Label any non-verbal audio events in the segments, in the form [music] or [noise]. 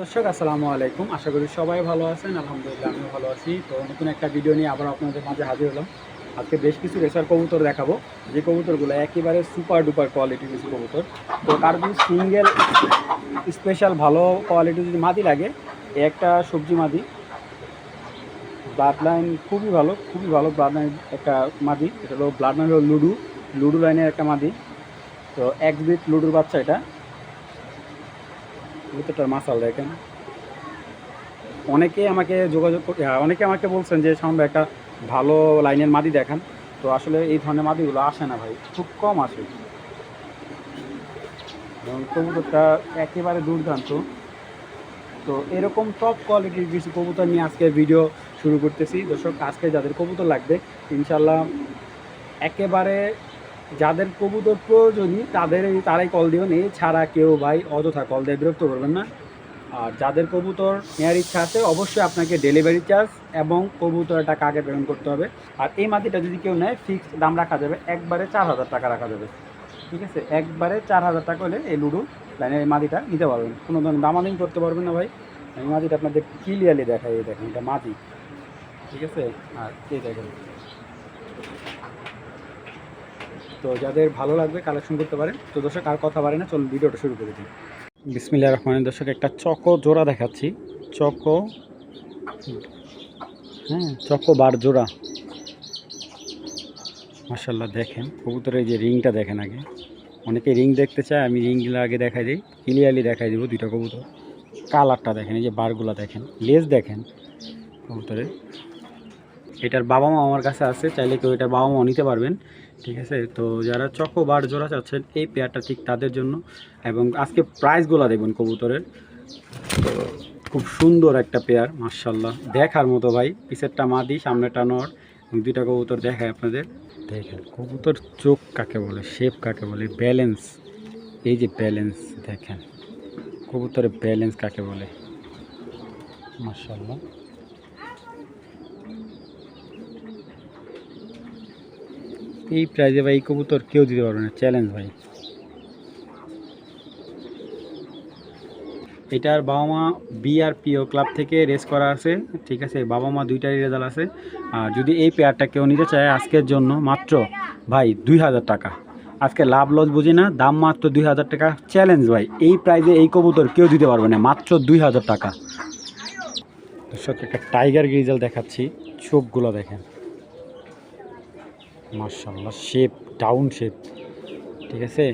দর্শক, আসসালামু আলাইকুম। আশা করি সবাই ভালো আছেন। আলহামদুলিল্লাহ, আমিও ভালো আছি। তো নতুন একটা ভিডিও নিয়ে আবার আপনাদের মাঝে হাজির হলাম। আজকে বেশ কিছু রেসার কবুতর দেখাবো। যে কবুতরগুলো একেবারে সুপার ডুপার কোয়ালিটি কিছু কবুতর। তো তার যদি সিঙ্গেল স্পেশাল ভালো কোয়ালিটির যদি মাদি লাগে একটা সবজি মাদি। ব্লাড লাইন খুবই ভালো খুবই ভালো ব্লাড লাইন একটা মাদি। এটা হলো ব্লাড লাইন হলো লুডু। লুডু লাইনের একটা মাদি। তো এক বিট লুডুর বাচ্চা এটা। কবুতরটার মাসাল দেখেন। অনেকে আমাকে যোগাযোগ অনেকে আমাকে বলছেন যে সামনে একটা ভালো লাইনের মাদি দেখান। তো আসলে এই ধরনের মাদিগুলো আসে না ভাই, খুব কম আসে। কবুতরটা একেবারে দুর্দান্ত। তো এরকম টপ কোয়ালিটির কিছু কবুতর নিয়ে আজকে ভিডিও শুরু করতেছি। দর্শক, আজকে যাদের কবুতর লাগবে ইনশাল্লাহ একেবারে যাদের কবুতর প্রয়োজনই, তাদের তারাই কল দিবেন। এছাড়া কেউ ভাই অযথা কল দিয়ে বিরক্ত করবেন না। আর যাদের কবুতর নেওয়ার ইচ্ছা আছে, অবশ্যই আপনাকে ডেলিভারি চার্জ এবং কবুতরের টাকা আগে পেমেন্ট করতে হবে। আর এই মাটিটা যদি কেউ নেয় ফিক্সড দাম রাখা যাবে। একবারে চার হাজার টাকা রাখা যাবে। ঠিক আছে? একবারে চার হাজার টাকা হলে এই লুডু লাইনের এই মাটিটা নিতে পারবেন। কোনো ধরনের দামাদামি করতে পারবেন না ভাই। এই মাটিটা আপনাদের ক্লিয়ারলি দেখাই, এই দেখেন এটা মাটি। ঠিক আছে? আর এই দেখেন। তো যাদের ভালো লাগবে কালেকশন করতে পারেন। তো দর্শক, আর কথা বাড়ে না, চলুন ভিডিওটা শুরু করে দিই। বিসমিল্লা রহমান দর্শক, একটা চকো জোড়া দেখাচ্ছি। চকো হ্যাঁ চকো বার জোড়া। মার্শাল্লাহ দেখেন, কবুতরের যে রিংটা দেখেন আগে। অনেকে রিং দেখতে চায়, আমি রিংগুলো আগে দেখাই দিই। ক্লিয়ারলি দেখাই দিব দুইটা কবুতর। কালারটা দেখেন, এই যে বারগুলা দেখেন। লেজ দেখেন কবুতরের। এটার বাবা মা আমার কাছে আছে, চাইলে কেউ এটার বাবা মাও নিতে পারবেন। ঠিক আছে? তো যারা চকো বার জোড়া চাচ্ছেন এই পেয়ারটা ঠিক তাদের জন্য। এবং আজকে প্রাইসগুলো দেখবেন কবুতরের। তো খুব সুন্দর একটা পেয়ার মার্শাল্লাহ দেখার মতো ভাই পিছেরটা মাদি সামনেটা নর এবং দুইটা কবুতর দেখায় আপনাদের। দেখেন। কবুতর চোখ কাকে বলে শেপ কাকে বলে ব্যালেন্স এই যে ব্যালেন্স দেখেন। কবুতরের ব্যালেন্স কাকে বলে মার্শাল্লাহ এই প্রাইজে ভাই কবুতর কেউ দিতে পারবে না চ্যালেঞ্জ ভাই। এটার বাবা মা বিআরপিও ক্লাব থেকে রেস করা আছে, ঠিক আছে? বাবা মা দুইটারই রেজাল্ট আছে। আর যদি এই পেয়ারটা কেউ নিতে চায় আজকের জন্য মাত্র, ভাই, দুই হাজার টাকা। আজকে লাভ লস বুঝি না, দাম মাত্র দুই হাজার টাকা। চ্যালেঞ্জ ভাই, এই প্রাইজে এই কবুতর কেউ দিতে পারবে না, মাত্র দুই হাজার টাকা। দর্শক, একটা টাইগার গ্রিজাল দেখাচ্ছি, চোখগুলো দেখেন। মার্শাল্লাহ শেপ ডাউন শেপ ঠিক আছে?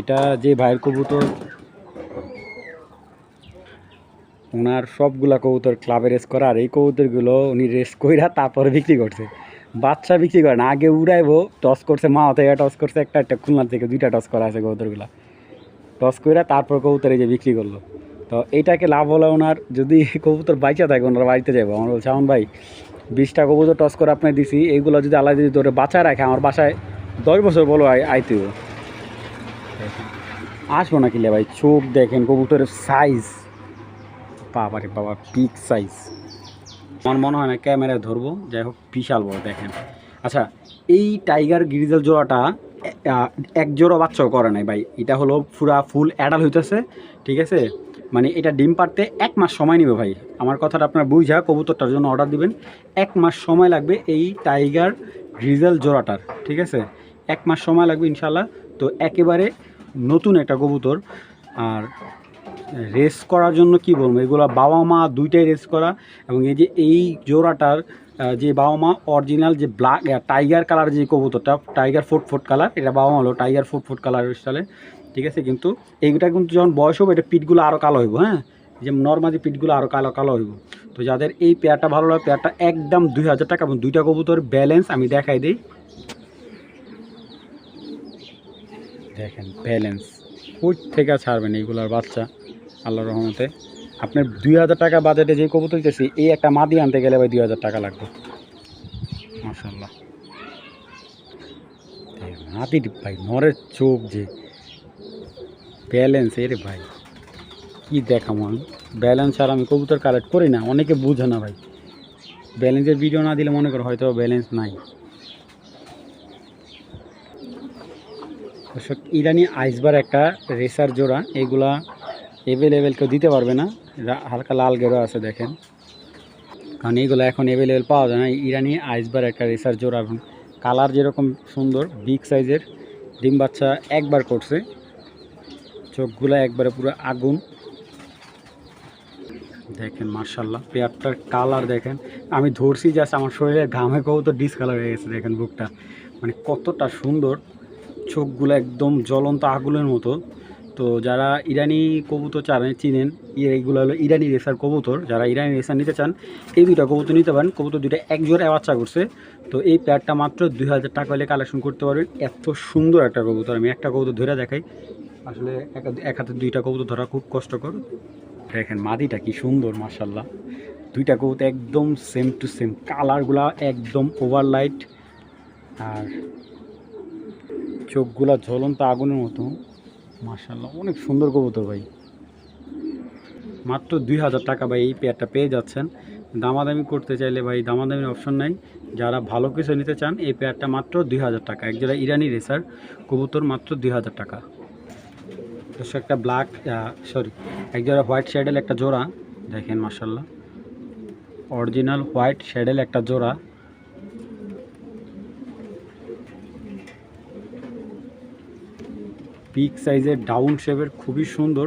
এটা যে ভাইয়ের কবুতর, ওনার সবগুলা কবুতর ক্লাবে রেস করা, আর এই কবুতরগুলো উনি রেস কইরা তারপরে বিক্রি করছে। বাচ্চা বিক্রি করে না, আগে উড়াইবো টস করছে, মা থেকে টস করছে, একটা একটা খুলনার থেকে দুইটা টস করা আছে কবুতরগুলা। টস কইরা তারপর কবুতর এই যে বিক্রি করল। তো এইটাকে লাভ হলো ওনার যদি [laughs] কবুতর বাইচা থাকে, ওনার বাড়িতে যাব আমার বলছে আমার ভাই, বিশটা কবুতর টস করে আপনার দিছি, এইগুলো যদি আলাদা যদি ধরে বাঁচা রাখে, আমার বাসায় দশ বছর বলো আই- আইতে হবে। আসব না কিলে ভাই? চোখ দেখেন কবুতরের সাইজ বাবা রে বাবা পিক সাইজ আমার মনে হয় না ক্যামেরায় ধরবো, যাই হোক, বিশাল বড়, দেখেন। আচ্ছা এই টাইগার গ্রিজেল জোড়াটা এক জোড়া বাচ্চাও করে নাই ভাই। এটা হলো পুরা ফুল অ্যাডাল হইতেছে, ঠিক আছে? মানে এটা ডিম পারতে এক মাস সময় নেবে ভাই। আমার কথাটা আপনার বুঝা কবুতরটার জন্য অর্ডার দিবেন। এক মাস সময় লাগবে এই টাইগার গ্রিজেল জোড়াটার, ঠিক আছে? এক মাস সময় লাগবে ইনশাল্লাহ তো একেবারে নতুন একটা কবুতর। আর রেস করার জন্য কি বলব? এগুলো বাবা মা দুইটাই রেস করা এবং এই যে এই জোড়াটার যে বাবা মা অরিজিনাল যে ব্ল্যাক টাইগার কালার যে কবুতরটা টাইগার ফুট ফুট কালার এটা বাবা মা হলো টাইগার ফুট ফুট কালার স্টাইলে ঠিক আছে? কিন্তু এইটা কিন্তু যখন বয়স হবে, এটা পিঠগুলো আরও কালো হইব হ্যাঁ? যে নর্মালি পিঠগুলো আরও কালো কালো হইব। তো যাদের এই পেয়ারটা ভালো লাগে, পেয়ারটা একদম দুই হাজার টাকা এবং দুইটা কবুতর ব্যালেন্স আমি দেখাই দিই। দেখেন, ব্যালেন্স। কই থেকে ছাড়বেন এইগুলার বাচ্চা, আল্লাহর রহমতে? আপনার দুই হাজার টাকা বাজেটে যে কবুতর দিতেছি, এই একটা মাদি আনতে গেলে ভাই দুই হাজার টাকা লাগবে। মাসাল্লাহ মাদির ভাই, নরের চোখ যে ব্যালেন্স, এর ভাই। কি দেখাবো আমি? ব্যালেন্স আর আমি কবুতর কালেক্ট করি না, অনেকে বুঝে না ভাই। ব্যালেন্সের ভিডিও না দিলে মনে করো হয়তো ব্যালেন্স নাই। ইরানি আইসবার একটা রেসার জোড়া, এগুলা এভেলেবেল কেউ দিতে পারবে না। হালকা লাল গেরো আছে, দেখেন। কারণ এইগুলো এখন এভেলেবেল পাওয়া যায় না ইরানি আইসবার একটা রেসার জোড়া এখন। কালার যেরকম সুন্দর বিগ সাইজের ডিম বাচ্চা একবার করছে। চোখগুলো একবারে পুরো আগুন। দেখেন মার্শাল্লাহ পেয়ারটার কালার দেখেন। আমি ধরছি জাস্ট আমার শরীরে ঘামে কত ডিসকালার হয়ে গেছে, দেখেন বুকটা। মানে কতটা সুন্দর। চোখগুলো একদম জ্বলন্ত আগুনের মতো। তো যারা ইরানি কবুতর চান চিনেন ই- এইগুলো হলো ইরানি রেসার কবুতর। যারা ইরানি রেসার নিতে চান, এই দুইটা কবুতর নিতে পারেন। কবুতর দুইটা এক জোড়া বাচ্চা করছে। তো এই পেয়ারটা মাত্র দুই হাজার টাকা হলে কালেকশন করতে পারবেন। এত সুন্দর একটা কবুতর। আমি একটা কবুতর ধরে দেখাই। আসলে এক হাতে- এক দুইটা কবুতর ধরা খুব কষ্টকর। দেখেন মাদিটা কি সুন্দর মার্শাল্লাহ দুইটা কবুতর একদম সেম টু সেম কালারগুলা একদম ওভারলাইট আর চোখগুলা ঝলন্ত আগুনের মতো। মার্শাল্লাহ অনেক সুন্দর কবুতর ভাই। মাত্র দুই হাজার টাকা ভাই এই পেয়ারটা পেয়ে যাচ্ছেন। দামাদামি করতে চাইলে ভাই দামাদামির অপশন নাই। যারা ভালো কিছু নিতে চান, এই পেয়ারটা মাত্র দুই হাজার টাকা। একজোড়া ইরানি রেসার কবুতর মাত্র দুই হাজার টাকা। দর্শক একটা ব্ল্যাক সরি এক জোড়া হোয়াইট শ্যাডেল একটা জোড়া, দেখেন মার্শাল্লাহ অরিজিনাল হোয়াইট শ্যাডেল একটা জোড়া। পিক সাইজের ডাউন শেপের খুবই সুন্দর।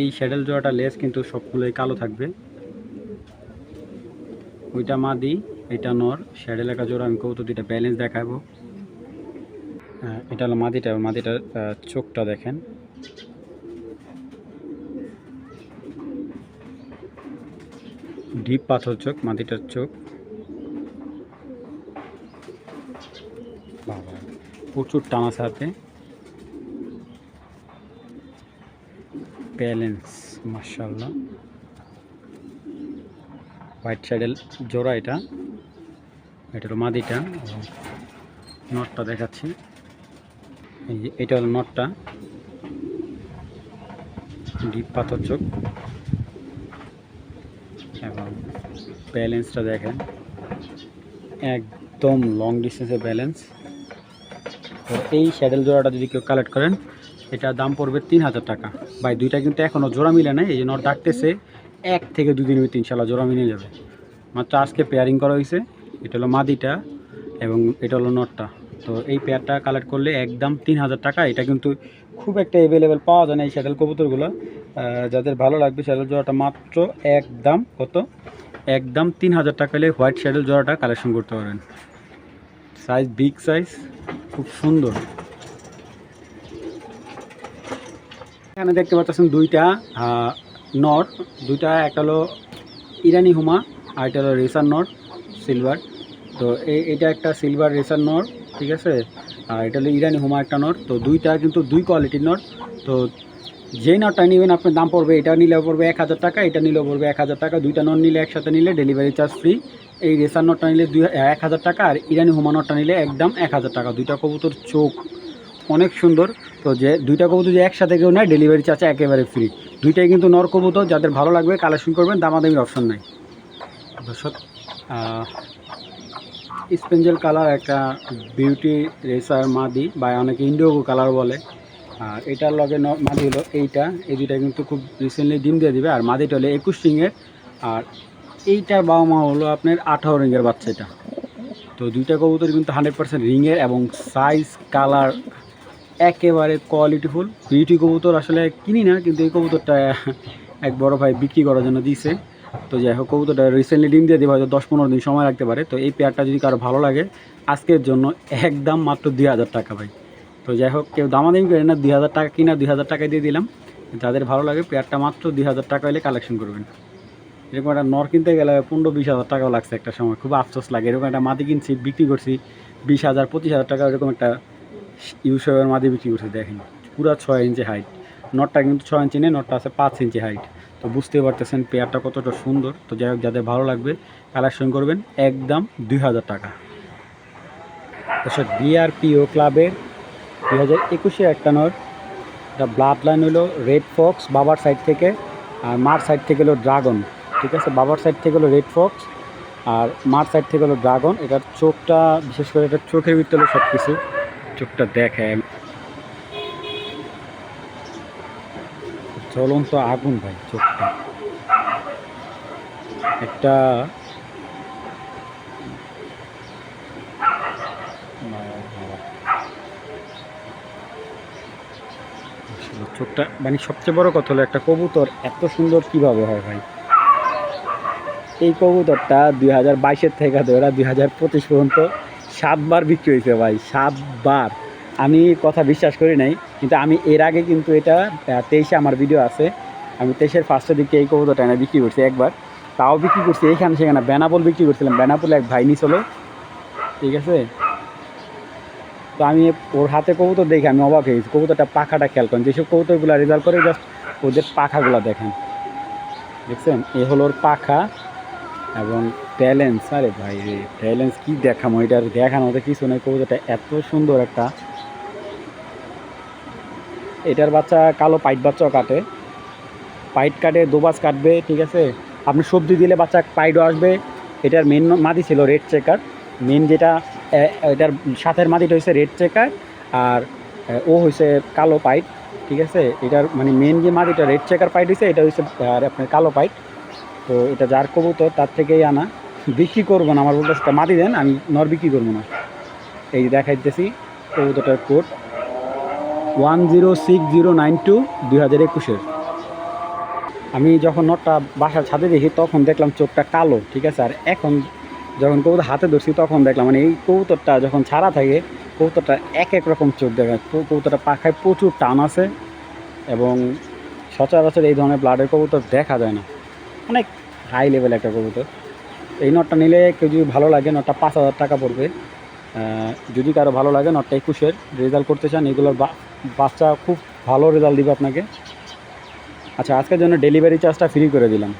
এই শ্যাডেল জোড়াটা লেস কিন্তু সবগুলোই কালো থাকবে। ওইটা মাদি, এটা নর। শ্যাডেল একটা জোড়া, আমি কবুতর দুইটা ব্যালেন্স দেখাবো। এটা হলো মাদিটা, মাদিটার চোখটা দেখেন। ডিপ পাথর চোখ, মাটিটার চোখ। বাবা, প্রচুর টানা সাথে ব্যালেন্স মার্শাল্লাহ হোয়াইট স্যাডেল জোড়া এটা। এটা হলো মাদিটা। নটটা দেখাচ্ছি। এই যে, এটা হলো নটটা। ডিপ পাথর চোখ এবং ব্যালেন্সটা দেখেন। একদম লং ডিস্টেন্সের ব্যালেন্স। তো এই স্যাডেল জোড়াটা যদি কেউ কালেক্ট করেন, এটা দাম পড়বে তিন হাজার টাকা। ভাই, দুইটা কিন্তু এখনও জোড়া মিলে নাই, এই যে নট ডাকতেছে এক থেকে দুদিন ভিতরে ইনশাল্লাহ জোড়া মিলে যাবে। মাত্র আজকে পেয়ারিং করা হয়েছে, এটা হলো মাদিটা এবং এটা হলো নটটা। তো এই পেয়ারটা কালেক্ট করলে একদম তিন হাজার টাকা, এটা কিন্তু খুব একটা অ্যাভেলেবেল পাওয়া যায় না এই স্যাডেল কবুতরগুলো। যাদের ভালো লাগবে স্যাডেল জোড়াটা মাত্র একদম কত? একদম তিন হাজার টাকা হলে হোয়াইট শ্যাডেল জোড়াটা কালেকশন করতে পারেন। সাইজ বিগ সাইজ খুব সুন্দর। এখানে দেখতে পাচ্ছেন দুইটা নট, দুইটা, একটা হলো ইরানি হুমা আর একটা হলো রেসার নট, সিলভার। তো এটা একটা সিলভার রেসার নট, ঠিক আছে? আর এটা হলো ইরানি হুমা একটা নট, তো দুইটা কিন্তু দুই কোয়ালিটির নট, তো যেই নটটা নেবেন, আপনার দাম পড়বে, এটা নিলেও পড়বে এক হাজার টাকা, এটা নিলেও পড়বে এক হাজার টাকা। দুইটা নট নিলে একসাথে নিলে ডেলিভারি চার্জ ফ্রি এই রেসার নটটা নিলে দুই এক হাজার টাকা আর ইরানি হুমা নটটা নিলে একদম এক হাজার টাকা। দুইটা কবুতর চোখ অনেক সুন্দর। তো যে দুইটা কবুতর যে একসাথে কেউ নেয় ডেলিভারি চার্জ একেবারে ফ্রি দুইটাই কিন্তু নর কবুতর, যাদের ভালো লাগবে কালেকশন করবেন, দামাদামির অপশন নাই। দর্শক স্পেঞ্জেল কালার একটা বিউটি রেসার মাদি, বা অনেকে ইন্ডিগো কালার বলে। আর এটার লগে মাদি হলো এইটা। এই দুইটা কিন্তু খুব রিসেন্টলি ডিম দিয়ে দিবে। আর মাদিটা হলো একুশ রিংয়ের আর এইটার বাবা মা হলো আপনার আঠারো রিংয়ের বাচ্চা এটা। তো দুইটা কবুতর কিন্তু হান্ড্রেড পার্সেন্ট রিংয়ের এবং সাইজ কালার একেবারে কোয়ালিটিফুল বিউটি কবুতর আসলে কিনি না, কিন্তু এই কবুতরটা এক বড় ভাই বিক্রি করার জন্য দিয়েছে তো যাই হোক, কবুতরটা রিসেন্টলি ডিম দিয়ে দেবে, হয়তো দশ পনেরো দিন সময় লাগতে পারে। তো এই পেয়ারটা যদি কারও ভালো লাগে, আজকের জন্য একদম মাত্র দুই হাজার টাকা ভাই। তো যাই হোক, কেউ দামাদামি করে না, দুই হাজার টাকা কিনা দুই হাজার টাকায় দিয়ে দিলাম। যাদের ভালো লাগে, পেয়ারটা মাত্র দুই হাজার টাকা হলে কালেকশন করবেন। এরকম একটা নর কিনতে গেলে পনেরো বিশ হাজার টাকাও লাগছে একটা সময়, খুব আফসোস লাগে। এরকম একটা মাদি কিনছি, বিক্রি করছি, বিশ হাজার, পঁচিশ হাজার টাকা এরকম একটা ইউসের মাদি বিক্রি করছি, দেখেন। পুরো ছয় ইঞ্চি হাইট নটটা কিন্তু ছয় ইঞ্চি নেই, নটটা আছে পাঁচ ইঞ্চি হাইট তো বুঝতে পারতেছেন পেয়ারটা কতটা সুন্দর। তো যাই হোক, যাদের ভালো লাগবে কালেকশন করবেন, একদম দুই হাজার টাকা। তো তাছাড়া বিআরপিও ক্লাবের দু হাজার একুশে একটানোর দ্য ব্লাড লাইন হলো রেড ফক্স বাবার সাইড থেকে, আর মার সাইড থেকে হলো ড্রাগন ঠিক আছে? বাবার সাইড থেকে হলো রেড ফক্স আর মার সাইড থেকে হলো ড্রাগন এটার চোখটা, বিশেষ করে এটা চোখের ভিতরে সব কিছু চোখটা দেখে। চলন্ত আগুন ভাই, চোখটা। একটা চোখটা মানে সবচেয়ে বড় কথা হলো একটা কবুতর এত সুন্দর কীভাবে হয় ভাই? এই কবুতরটা দুই হাজার বাইশের থেকে ধরে দুই হাজার পঁচিশ পর্যন্ত সাতবার বিক্রি হয়েছে ভাই, সাতবার। আমি কথা বিশ্বাস করি নাই, কিন্তু আমি এর আগে কিন্তু এটা তেইশে আমার ভিডিও আছে। আমি তেইশের ফার্স্টের দিকে এই কবুতরটা এনে বিক্রি করছি একবার। তাও বিক্রি করছি এইখানে সেখানে বেনাপোল বিক্রি করছিলাম। বেনাপোলে এক ভাই নিছিল ঠিক আছে? তো আমি ওর হাতে কবুতর দেখে আমি অবাক হয়ে গেছি। কবুতরটা পাখাটা খেয়াল করেন, যেসব কবুতরগুলো রেজাল্ট করে জাস্ট ওদের পাখাগুলো দেখেন। দেখছেন? এ হলো ওর পাখা এবং ট্যালেন্স আরে ভাই রে ট্যালেন্স কি দেখামো? এটার দেখানো ওদের কিছু নেই। কবুতরটা এত সুন্দর একটা। এটার বাচ্চা কালো পাইট বাচ্চাও কাটে। পাইট কাটে, দোবাজ কাটবে, ঠিক আছে? আপনি সবজি দিলে বাচ্চা পাইটও আসবে। এটার মেন মাদি ছিল রেড চেকার মেন যেটা এটার সাথের মাটিটা হয়েছে রেড চেকার আর ও হয়েছে কালো পাইট, ঠিক আছে? এটার মানে মেন যে মাটিটা রেড চেকার পাইট হয়েছে এটা হয়েছে আর আপনার কালো পাইট। তো এটা যার কবুতর, তার থেকেই আনা। বিক্রি করব না, আমার বলতে মাদি দেন, আমি নর বিক্রি করব না। এই যে দেখাইতেছি, কবুতরটার code one zero six zero nine two দুই হাজার একুশের। আমি যখন নটটা বাসার ছাদে দেখি, তখন দেখলাম চোখটা কালো, ঠিক আছে? আর এখন যখন কবুতর হাতে ধরছি, তখন দেখলাম মানে এই কবুতরটা যখন ছাড়া থাকে, কবুতরটা এক এক রকম চোখ দেখায় তো কবুতরটা পাখায় প্রচুর টান আছে এবং সচরাচর এই ধরনের ব্লাডের কবুতর দেখা যায় না। অনেক হাই লেভেল একটা কবুতর। এই নটটা নিলে কেউ যদি ভালো লাগে, নটটা পাঁচ হাজার টাকা পড়বে। যদি কারও ভালো লাগে, নটটা একুশের রেজাল্ট করতে চান, এগুলোর বাচ্চা খুব ভালো রেজাল্ট দিবে আপনাকে। আচ্ছা আজকের জন্য ডেলিভারি চার্জটা ফ্রি করে দিলাম।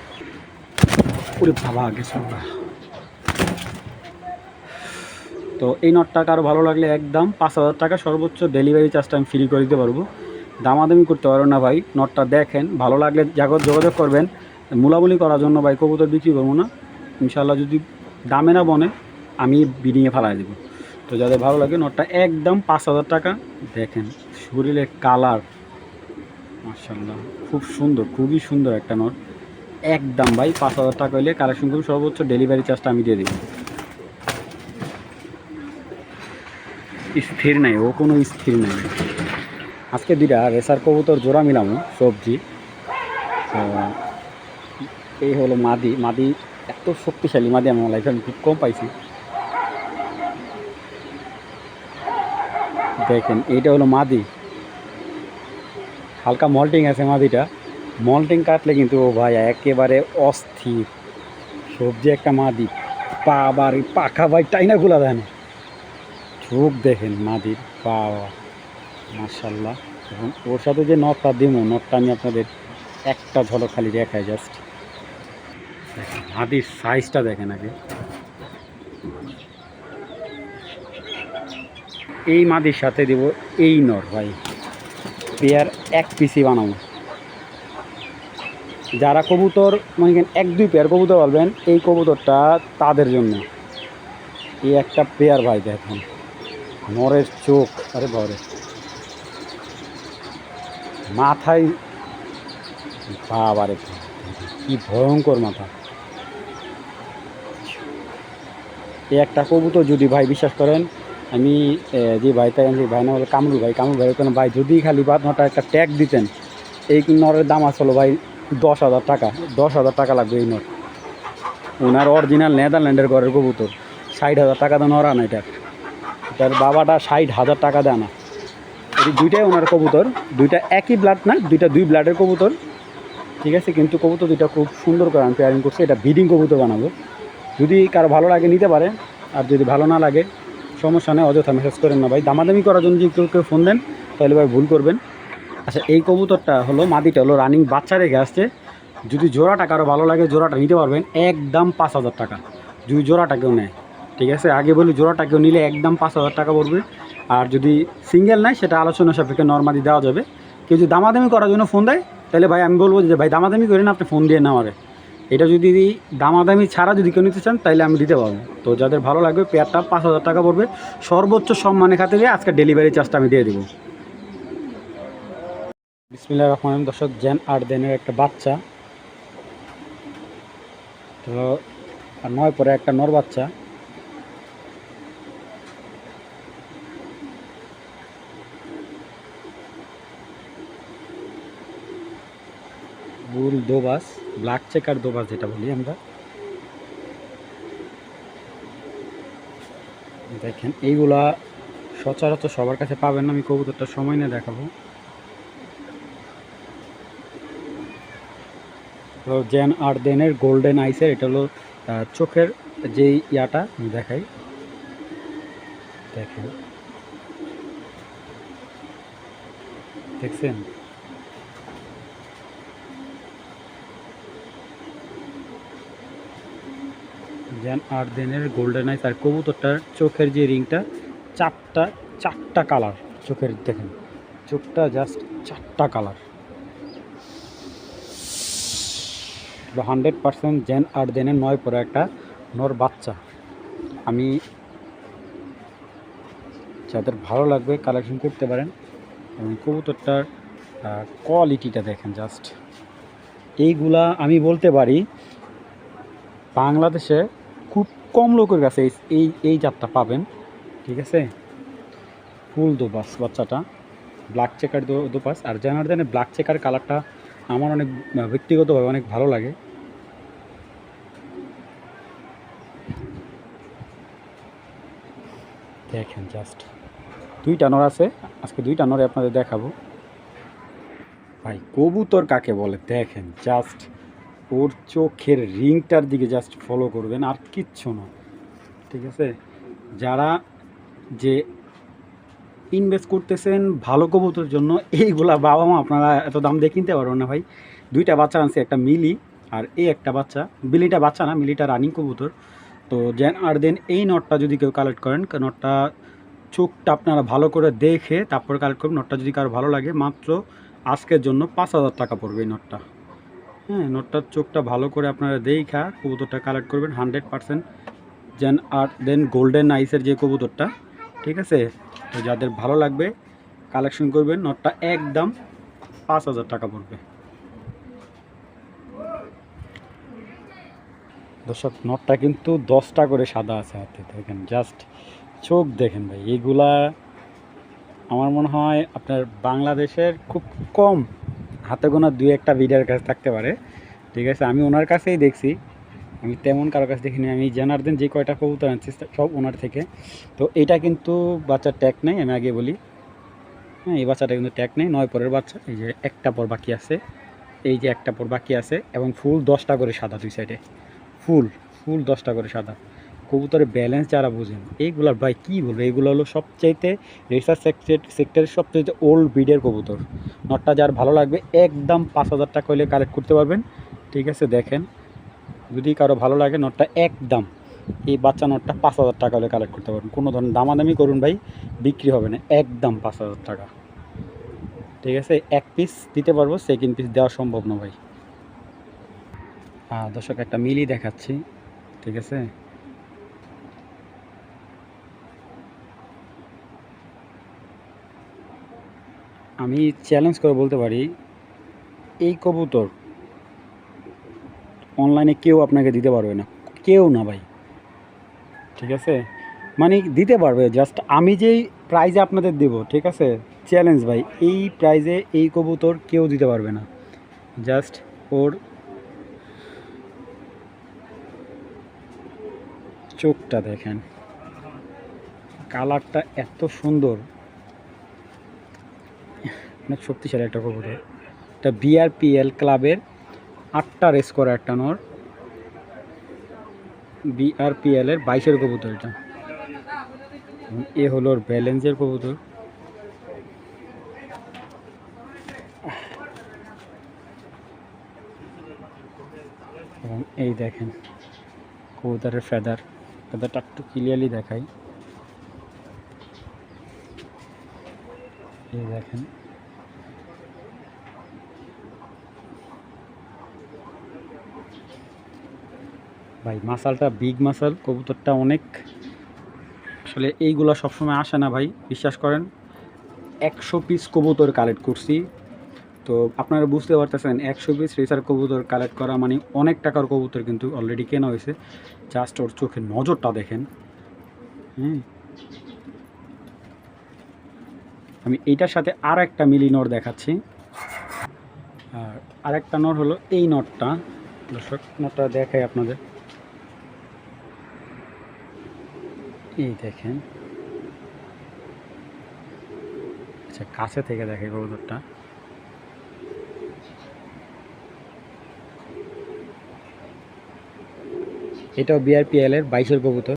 ওরে বাবা গেছে বাবা। তো এই নটটা কারও ভালো লাগলে একদম পাঁচ হাজার টাকা সর্বোচ্চ ডেলিভারি চার্জটা আমি ফ্রি করে দিতে পারব। দামাদামি করতে পারো না ভাই, নটটা দেখেন, ভালো লাগলে জাগত যোগাযোগ করবেন। মূলামূলি করার জন্য ভাই কবুতর বিক্রি করব না। ইনশাল্লাহ যদি দামে না বনে, আমি বিডিংয়ে ফেলাই দেবো। তো যাদের ভালো লাগে নটটা একদম পাঁচ হাজার টাকা, দেখেন শরীরের কালার মার্শাল্লাহ খুব সুন্দর, খুবই সুন্দর একটা নট। একদম ভাই পাঁচ হাজার টাকা হলে কালেকশন করুন সর্বোচ্চ ডেলিভারি চার্জটা আমি দিয়ে দেবো। স্থির নাই, ও কোনো স্থির নাই। আজকে দুইটা রেসার কবুতর জোড়া মিলামো, সবজি। তো এই হলো মাদি। মাদি এত শক্তিশালী, মাদি আমার লাইফে আমি খুব কম পাইছি। দেখেন, এইটা হলো মাদি। হালকা মল্টিং আছে মাদিটা। মল্টিং কাটলে কিন্তু ও ভাই একেবারে অস্থির। সবজি একটা মাদি। পা বাড়ি পাখা ভাই টাইনা খোলা দেয় না। চোখ দেখেন মাদির পা মার্শাল্লাহ এবং ওর সাথে যে নটটা দিমো নটটা আমি আপনাদের একটা ঝলক খালি দেখাই জাস্ট মাদির সাইজটা দেখেন আগে। এই মাদির সাথে দেব এই নর ভাই। পেয়ার এক পিসি বানাবো। যারা কবুতর মানে এক, দুই পেয়ার কবুতর বলবেন এই কবুতরটা তাদের জন্য। এই একটা পেয়ার ভাই দেখুন। নরের চোখ, আরে বরে মাথায়, বাবারে, কি ভয়ঙ্কর মাথা। এই একটা কবুতর যদি ভাই বিশ্বাস করেন, আমি যে ভাইটা আনছি ভাই নাম হলো কামরুল ভাই কামরুল ভাই কেন ভাই যদি খালি বাদ নটা একটা ট্যাগ দিতেন, এই নরের দাম আসলো ভাই দশ হাজার টাকা, দশ হাজার টাকা লাগবে এই নট ওনার অরিজিনাল নেদারল্যান্ডের ঘরের কবুতর, ষাট হাজার টাকা তো ওরা না এটা। তার বাবাটা ষাট হাজার টাকা দেয় না। এই দুইটাই ওনার কবুতর, দুইটা একই ব্লাড না, দুইটা দুই ব্লাডের কবুতর, ঠিক আছে? কিন্তু কবুতর দুইটা খুব সুন্দর করে আমি পেয়ারিং করছি, এটা ব্রিডিং কবুতর বানাবো। যদি কারও ভালো লাগে, নিতে পারে, আর যদি ভালো না লাগে, সমস্যা নেই, অযথা মেসেজ করেন না ভাই। দামাদামি করার জন্য যদি কেউ ফোন দেন, তাহলে ভাই ভুল করবেন। আচ্ছা এই কবুতরটা হলো মাদিটা হলো রানিং বাচ্চা রেখে আসছে। যদি জোড়াটা কারও ভালো লাগে, জোড়াটা নিতে পারবেন, একদম পাঁচ হাজার টাকা। যদি জোড়াটা কেউ নেয় ঠিক আছে? আগে বলি জোড়াটা কেউ নিলে একদম পাঁচ হাজার টাকা পড়বে। আর যদি সিঙ্গেল নেয়, সেটা আলোচনা সাপেক্ষে নর্মালি দেওয়া যাবে। কেউ যদি দামাদামি করার জন্য ফোন দেয়, তাহলে ভাই আমি বলব যে, ভাই, দামাদামি করেন, আপনি ফোন দিয়ে নেওয়ারে এটা যদি দামাদামি ছাড়া যদি কেউ নিতে চান, তাহলে আমি দিতে পারব। তো যাদের ভালো লাগবে পেয়ারটা পাঁচ হাজার টাকা পড়বে। সর্বোচ্চ সম্মানের খাতিরে আজকে ডেলিভারি চার্জটা আমি দিয়ে দেবো। বিসমিল্লাহ রহমান দর্শক জেন আর্দেনের একটা বাচ্চা। তো, আর নয় পরে একটা নর বাচ্চা। বুল দোবাস ব্ল্যাক চেকার দোবাস যেটা বলি আমরা। দেখেন, এইগুলা সচরাচর সবার কাছে পাবেন না, আমি কবুতরটা সময় নিয়ে দেখাবো। জেন আর দেনের গোল্ডেন আইসের, এটা হলো চোখের যেই ইয়াটা, আমি দেখাই। দেখেন। দেখছেন? জেন আর দেনের গোল্ডেন আইস আর কবুতরটার চোখের যে রিংটা, চারটা চারটা কালার চোখের, দেখেন, চোখটা জাস্ট চারটা কালার হান্ড্রেড পার্সেন্ট জেন আর দেনের নয় পরে একটা নর বাচ্চা। আমি যাদের ভালো লাগবে কালেকশন করতে পারেন, এবং কবুতরটার কোয়ালিটিটা দেখেন জাস্ট এইগুলা আমি বলতে পারি, বাংলাদেশে খুব কম লোকের কাছে এই- এই জাতটা পাবেন, ঠিক আছে? ফুল দোপাস বাচ্চাটা ব্ল্যাক চেকার দোপাস আর জানার ব্ল্যাক চেকার কালারটা আমার অনেক ব্যক্তিগতভাবে অনেক ভালো লাগে। দেখেন জাস্ট দুইটা নর আছে, আজকে দুইটা নরে আপনাদের দেখাবো। ভাই, কবুতর কাকে বলে? দেখেন জাস্ট ওর চোখের রিংটার দিকে জাস্ট ফলো করবেন, আর কিচ্ছু না। ঠিক আছে? যারা যে ইনভেস্ট করতেছেন ভালো কবুতরের জন্য, এইগুলা বাবা মা আপনারা এত দাম দিয়ে কিনতে পারবেন না ভাই। দুইটা বাচ্চা আনছে, একটা মিলি আর এই একটা বাচ্চা। বিলিটা বাচ্চা না, মিলিটা রানিং কবুতর। তো জেন আর দেন এই নটটা যদি কেউ কালেক্ট করেন নটটা চোখটা আপনারা ভালো করে দেখে তারপরে কালেক্ট করবেন। নটটা যদি কারও ভালো লাগে, মাত্র আজকের জন্য পাঁচ হাজার টাকা পড়বে এই নটটা হ্যাঁ নটটার চোখটা ভালো করে আপনারা দেখা কবুতরটা কালেক্ট করবেন হান্ড্রেড পারসেন্ট জেন আর দেন গোল্ডেন আইসের যে কবুতরটা, ঠিক আছে? তো যাদের ভালো লাগবে কালেকশন করবেন, নটটা একদম পাঁচ হাজার টাকা পড়বে। দর্শক, নটটা কিন্তু দশটা করে সাদা আছে হাতে, দেখেন জাস্ট চোখ দেখেন ভাই এইগুলা আমার মনে হয় আপনার বাংলাদেশের খুব কম হাতে গোনা দুই একটা ভিডিওর কাছে থাকতে পারে। ঠিক আছে, আমি ওনার কাছেই দেখছি। আমি তেমন কারও কাছে দেখিনি। আমি জানার দিন যে কয়টা কবুতর আনছি, সব ওনার থেকে। তো এটা কিন্তু বাচ্চার ট্যাগ নেই, আমি আগে বলি। হ্যাঁ এই বাচ্চাটা কিন্তু ট্যাগ নেই, নয় পরের বাচ্চা। এই যে একটা পর বাকি আছে। এই যে একটা পর বাকি আছে এবং ফুল দশটা করে সাদা দুই সাইডে ফুল ফুল দশটা করে সাদা। কবুতরের ব্যালেন্স যারা বুঝেন, এইগুলার ভাই কী বলব? এগুলো হলো সবচাইতে রিসার্চ সেক্টর সেক্টরের সবচাইতে ওল্ড ব্রিডের কবুতর। নটটা যার ভালো লাগবে, একদম পাঁচ হাজার টাকা হলে কালেক্ট করতে পারবেন। ঠিক আছে, দেখেন। যদি কারও ভালো লাগে, নটটা একদম এই বাচ্চা নটটা পাঁচ হাজার টাকা হলে কালেক্ট করতে পারবেন। কোনো ধরনের দামাদামি করুন ভাই, বিক্রি হবে না, একদম পাঁচ হাজার টাকা। ঠিক আছে, এক পিস দিতে পারব সেকেন্ড পিস দেওয়া সম্ভব না ভাই। হ্যাঁ দর্শক, একটা মিলি দেখাচ্ছি। ঠিক আছে? আমি চ্যালেঞ্জ করে বলতে পারি, এই কবুতর অনলাইনে কেউ আপনাকে দিতে পারবে না। কেউ না ভাই। ঠিক আছে? মানে দিতে পারবে জাস্ট আমি যেই প্রাইজে আপনাদের দেব, ঠিক আছে? চ্যালেঞ্জ ভাই, এই প্রাইজে এই কবুতর কেউ দিতে পারবে না। জাস্ট ওর চোখটা দেখেন। কালারটা এত সুন্দর। অনেক শক্তিশালী একটা কবুতর। এটা বিআরপিএল ক্লাবের আটটা রেস করা একটা নর। বিআরপিএল এর বাইশের কবুতর এটা। এ হলো ওর ব্যালেন্সের কবুতর। এবং এই দেখেন, কবুতরের ফেদার ফেদারটা একটু ক্লিয়ারলি দেখাই। এই দেখেন ভাই, মাসালটা বিগ মাসাল, কবুতরটা অনেক। আসলে এইগুলো সবসময় আসে না ভাই, বিশ্বাস করেন। একশো পিস কবুতর কালেক্ট করছি। তো আপনারা বুঝতে পারতেছেন, একশো পিস রেসার কবুতর কালেক্ট করা মানে অনেক টাকার কবুতর কিন্তু অলরেডি কেনা হয়েছে। জাস্ট ওর চোখের নজরটা দেখেন। হুম। আমি এইটার সাথে আর একটা মিলি নট দেখাচ্ছি। আর আরেকটা নট হলো এই নটটা দর্শক নটটা দেখাই আপনাদের। এই দেখেন? আচ্ছা কাছে থেকে দেখে কবুতরটা এটাও বিআরপিএল এর বাইশের কবুতর।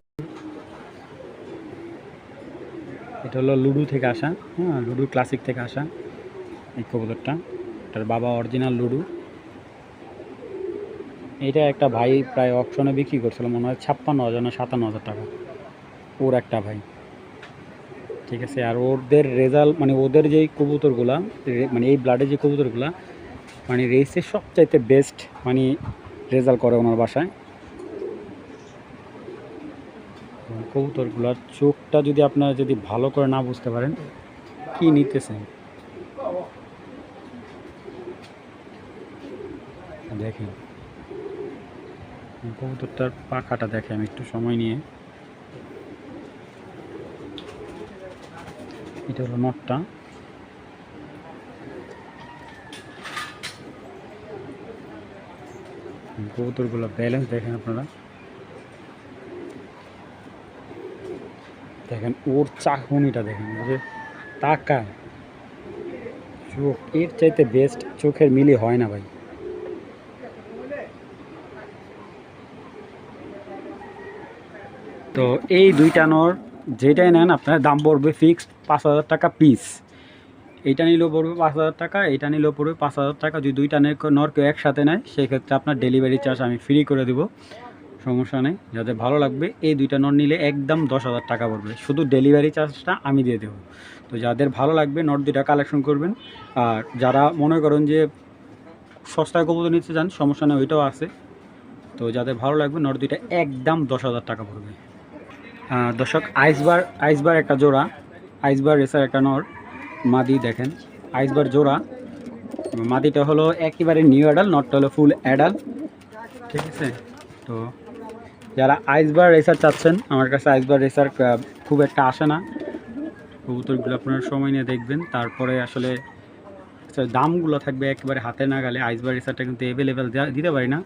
এটা হলো লুডু থেকে আসা হ্যাঁ লুডু ক্লাসিক থেকে আসা এই কবুতরটা। এটার বাবা অরিজিনাল লুডু। এটা একটা ভাই প্রায় অপশনে বিক্রি করছিল, মনে হয় ছাপ্পান্ন হাজার না সাতান্ন হাজার টাকা। ওর একটা ভাই। ঠিক আছে? আর ওদের রেজাল্ট মানে ওদের যেই কবুতরগুলা মানে এই ব্লাডের যে কবুতরগুলা মানে রেসে সবচাইতে বেস্ট মানে রেজাল্ট করে ওনার বাসায়। কবুতরগুলার চোখটা যদি আপনারা যদি ভালো করে না বুঝতে পারেন, কি নিতেছেন? দেখেন। কবুতরটার পাখাটা দেখে আমি একটু সময় নিয়ে। এটা হলো নটটা। কবুতরগুলো ব্যালেন্স দেখেন আপনারা। দেখেন, ওর চাকুনিটা দেখেন যে তাকায় চোখ এর চাইতে বেস্ট চোখের মিলি হয় না ভাই। তো এই দুইটা নর, যেটাই নেন, আপনার দাম পড়বে ফিক্সড পাঁচ হাজার টাকা পিস এটা নিলেও পড়বে পাঁচ হাজার টাকা এটা নিলেও পড়বে পাঁচ হাজার টাকা। যদি দুইটা নর কেউ একসাথে নেয়, সেক্ষেত্রে আপনার ডেলিভারি চার্জ আমি ফ্রি করে দিব। সমস্যা নেই যাদের ভালো লাগবে, এই দুইটা নট নিলে একদম দশ হাজার টাকা পড়বে। শুধু ডেলিভারি চার্জটা আমি দিয়ে দেবো। তো যাদের ভালো লাগবে নট দুইটা কালেকশন করবেন। আর যারা মনে করেন যে সস্তায় কবুতর নিতে চান, সমস্যা নেই, ওইটাও আছে। তো যাদের ভালো লাগবে নট দুইটা একদম দশ হাজার টাকা পড়বে। দর্শক আইসবার আইসবার একটা জোড়া। আইসবার রেসার একটা নর মাদি দেখেন। আইসবার জোড়া মাদিটা হলো একেবারে নিউ অ্যাডাল নটটা হলো ফুল অ্যাডাল ঠিক আছে? তো যারা আইসবার রেসার চাচ্ছেন আমার কাছে আইসবার রেসার খুব একটা আসে না। কবুতরগুলো আপনারা সময় নিয়ে দেখবেন। তারপরে আসলে আচ্ছা, দামগুলো থাকবে একেবারে হাতে না গেলে আইসবার রেসারটা কিন্তু অ্যাভেলেবেল দিতে পারি না।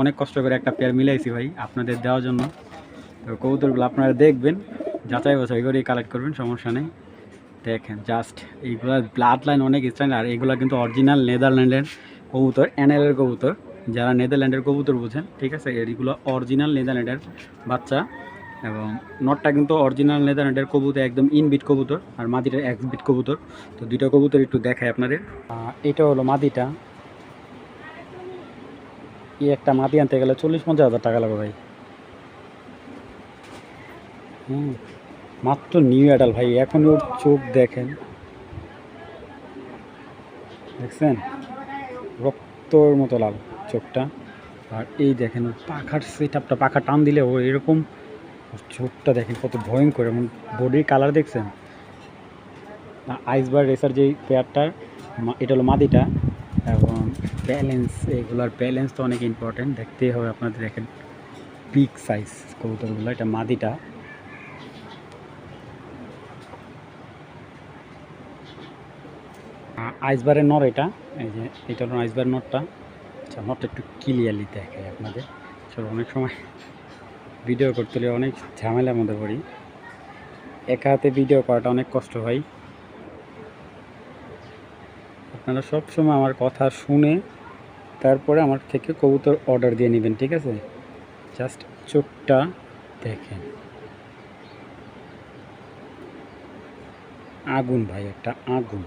অনেক কষ্ট করে একটা পেয়ার মিলাইছি ভাই আপনাদের দেওয়ার জন্য। তো কবুতরগুলো আপনারা দেখবেন। যাচাই বাছাই করে কালেক্ট করবেন, সমস্যা নেই। দেখেন জাস্ট এইগুলোর ব্লাড লাইন অনেক স্ট্যান্ড আর এগুলো কিন্তু অরিজিনাল নেদারল্যান্ডের কবুতর এনএলের কবুতর। যারা নেদারল্যান্ডের কবুতর বুঝেন, ঠিক আছে? এগুলো অরিজিনাল নেদারল্যান্ডের বাচ্চা এবং নটটা কিন্তু অরিজিনাল নেদারল্যান্ডের কবুতর, একদম ইনবিট কবুতর আর মাদিটা এক্সবিট কবুতর। তো দুইটা কবুতর একটু দেখায় আপনাদের। এটা হলো মাদিটা এই একটা মাদি আনতে গেলে চল্লিশ পঞ্চাশ হাজার টাকা লাগবে ভাই। হুম। মাত্র নিউ অ্যাডাল ভাই, এখন ওর চোখ দেখেন। দেখছেন? রক্তর মতো লাল চোখটা। আর এই দেখেন, ওর পাখার সেট আপটা পাখা টান দিলে ও এরকম ওর চোখটা দেখেন কত ভয়ঙ্কর, এবং বডির কালার দেখছেন? আইসবার রেসার যেই পেয়ারটার এটা হলো মাদিটা, এবং ব্যালেন্স এগুলোর ব্যালেন্স তো অনেক ইম্পর্টেন্ট দেখতেই হবে আপনাদের দেখেন বিগ সাইজ কবুতরগুলো, এটা মাদিটা। আইসবারের নর এটা। এই যে, এটা হলো আইসবার নটটা আচ্ছা নটটা একটু ক্লিয়ারলি দেখে আপনাদের। চলো, অনেক সময় ভিডিও করতে হলে অনেক ঝামেলার মধ্যে পড়ি। একা হাতে ভিডিও করাটা অনেক কষ্ট হয়। আপনারা সব সময় আমার কথা শুনে তারপরে আমার থেকে কবুতর অর্ডার দিয়ে নেবেন, ঠিক আছে? জাস্ট চোখটা দেখেন। আগুন ভাই, একটা আগুন।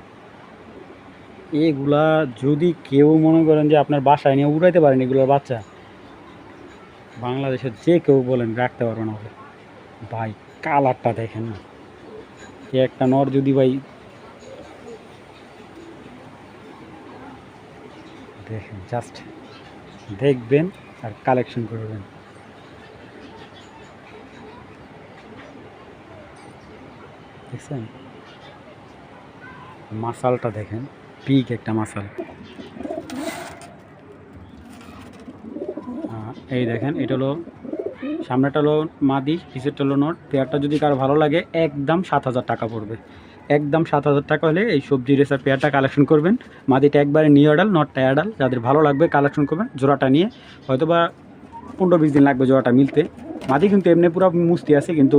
এগুলা যদি কেউ মনে করেন যে আপনার বাসায় নিয়ে উড়াইতে পারেন এগুলোর বাচ্চা, বাংলাদেশের যে কেউ বলেন রাখতে পারবে না ওকে। ভাই, কালারটা দেখেন না। একটা নর যদি ভাই দেখেন জাস্ট দেখবেন আর কালেকশন করবেন দেখছেন? মাসালটা দেখেন। পিক একটা মাসাল। এই দেখেন, এটা হলো সামনেটা হলো মাদি, পিছেরটা হলো নট। পেয়ারটা যদি কারও ভালো লাগে, একদম সাত হাজার টাকা পড়বে। একদম সাত হাজার টাকা হলে এই সবজি রেসার পেয়ারটা কালেকশন করবেন। মাদিটা একবারে নিউ অ্যাডাল নটটা অ্যাডাল যাদের ভালো লাগবে কালেকশন করবেন, জোড়াটা নিয়ে। হয়তো বা পনেরো বিশ দিন লাগবে জোড়াটা মিলতে। মাদি কিন্তু এমনি পুরো মুস্তি আছে, কিন্তু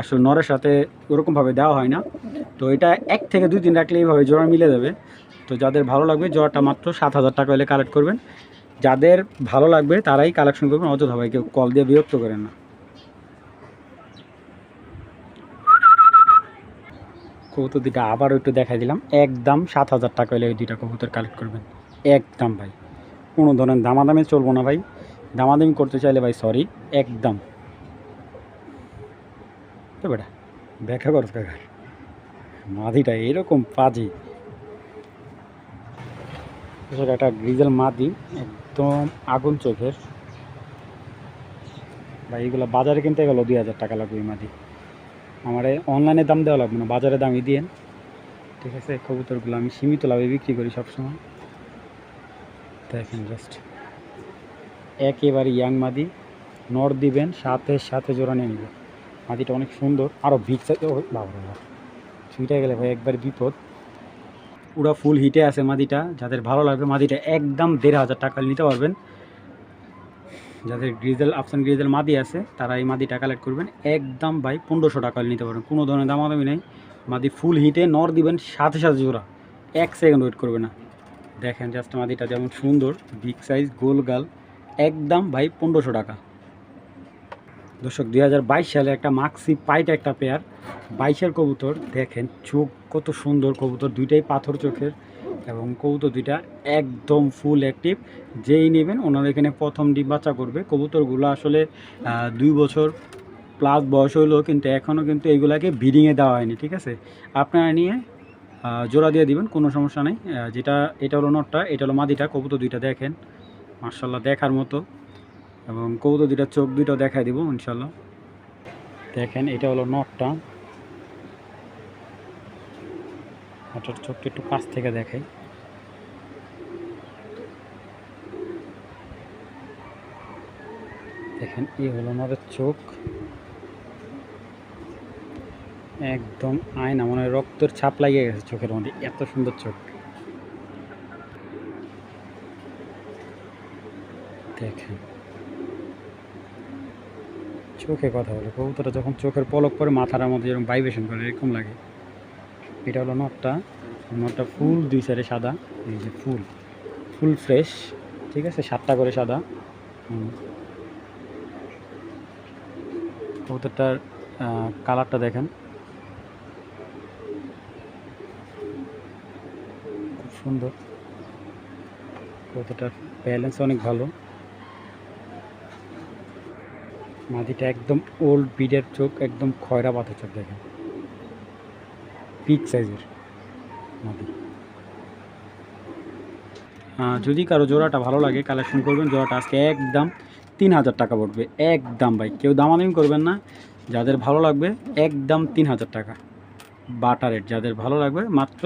আসলে নরের সাথে ওরকমভাবে দেওয়া হয় না। তো এটা এক থেকে দুই দিন রাখলে এইভাবে জোড়া মিলে যাবে। তো যাদের ভালো লাগবে, জোড়াটা মাত্র সাত হাজার টাকা হলে কালেক্ট করবেন। যাদের ভালো লাগবে, তারাই কালেকশন করবেন, অযথা ভাই কেউ কল দিয়ে বিরক্ত করেন না। কবুতর দুইটা আবারও একটু দেখাই দিলাম। একদম সাত হাজার টাকা হলে ওই দুইটা কবুতর কালেক্ট করবেন। একদম ভাই। কোনো ধরনের দামাদামি চলবো না ভাই। দামাদামি করতে চাইলে ভাই সরি একদম। তো বেটা, ব্যাখ্যা করছ কাকা। মাদিটা এরকম পাজি। এছাড়া একটা গ্রিজেল মাদি, একদম আগুন চোখের। বা এইগুলো বাজারে কিনতে গেলো দুই হাজার টাকা লাগবে এই মাদি। আমার অনলাইনে দাম দেওয়া লাগবে না, বাজারে দামই দিয়েন। ঠিক আছে, কবুতরগুলো আমি সীমিত লাভে বিক্রি করি সবসময়। দেখেন জাস্ট একেবারে ইয়াং মাদি, নর দিবেন, সাথে সাথে জোড়া নিয়ে নেবে মাদিটা অনেক সুন্দর আরও ভিক বাবা বাবা ছুটে গেলে ভাই একবার বিপদ। পুরো ফুল হিটে আছে মাদিটা। যাদের ভালো লাগবে মাদিটা একদম দেড় হাজার টাকা নিতে পারবেন। যাদের গ্রিজেল আফসান গ্রিজেল মাদি আছে, তারা এই মাদিটা কালেক্ট করবেন। একদম ভাই পনেরোশো টাকা নিতে পারবেন। কোনো ধরনের দামাদামি নেই। মাদি ফুল হিটে নর দিবেন সাথে সাথে জোড়া। এক সেকেন্ড ওয়েট করবে না। দেখেন জাস্ট মাদিটা যেমন সুন্দর বিগ সাইজ গোল গাল। একদম ভাই পনেরোশো টাকা। দর্শক দু হাজার বাইশ সালে একটা মাক্সি পাইট একটা পেয়ার বাইশের কবুতর, দেখেন চোখ কত সুন্দর কবুতর, দুইটাই পাথর চোখের এবং কবুতর দুইটা একদম ফুল অ্যাক্টিভ যেই নেবেন ওনারা এখানে প্রথম ডিম বাচ্চা করবে। কবুতরগুলো আসলে দুই বছর প্লাস বয়স হইল কিন্তু এখনও কিন্তু এইগুলাকে ব্রিডিংয়ে দেওয়া হয়নি, ঠিক আছে? আপনারা নিয়ে জোড়া দিয়ে দিবেন, কোনো সমস্যা নেই। যেটা, এটা হলো নটটা, এটা হলো মাদিটা, কবুতর দুইটা দেখেন। মার্শাল্লাহ দেখার মতো। এবং কবুতর দুইটা চোখ দুইটাও দেখাই দিব ইনশাল্লাহ দেখেন, এটা হলো নটটা। নটটার চোখটা একটু কাছ থেকে দেখাই। দেখেন এই হলো নটের চোখ। একদম আয়না, মনে হয় রক্তের ছাপ লাগিয়ে গেছে চোখের মধ্যে, এত সুন্দর চোখ। দেখেন, চোখে কথা বলে, কবুতরটা যখন চোখের পলক পরে, মাথার মধ্যে যেরকম ভাইব্রেশন করে, এরকম লাগে। এটা হলো নটটা। নটটা ফুল, দুই সাইডে সাদা, এই যে ফুল। ফুল ফ্রেশ, ঠিক আছে? সাতটা করে সাদা। কবুতরটার কালারটা দেখেন। খুব সুন্দর। কবুতরটার ব্যালেন্স অনেক ভালো। মাদিটা একদম ওল্ড বিডের চোখ, একদম খয়রা পাথর চোখ দেখেন। পিক সাইজের মাদি যদি কারও জোড়াটা ভালো লাগে কালেকশন করবেন। জোড়াটা আজকে একদম তিন হাজার টাকা পড়বে। একদম ভাই, কেউ দামাদামি করবেন না। যাদের ভালো লাগবে, একদম তিন হাজার টাকা। বাটা রেট যাদের ভালো লাগবে, মাত্র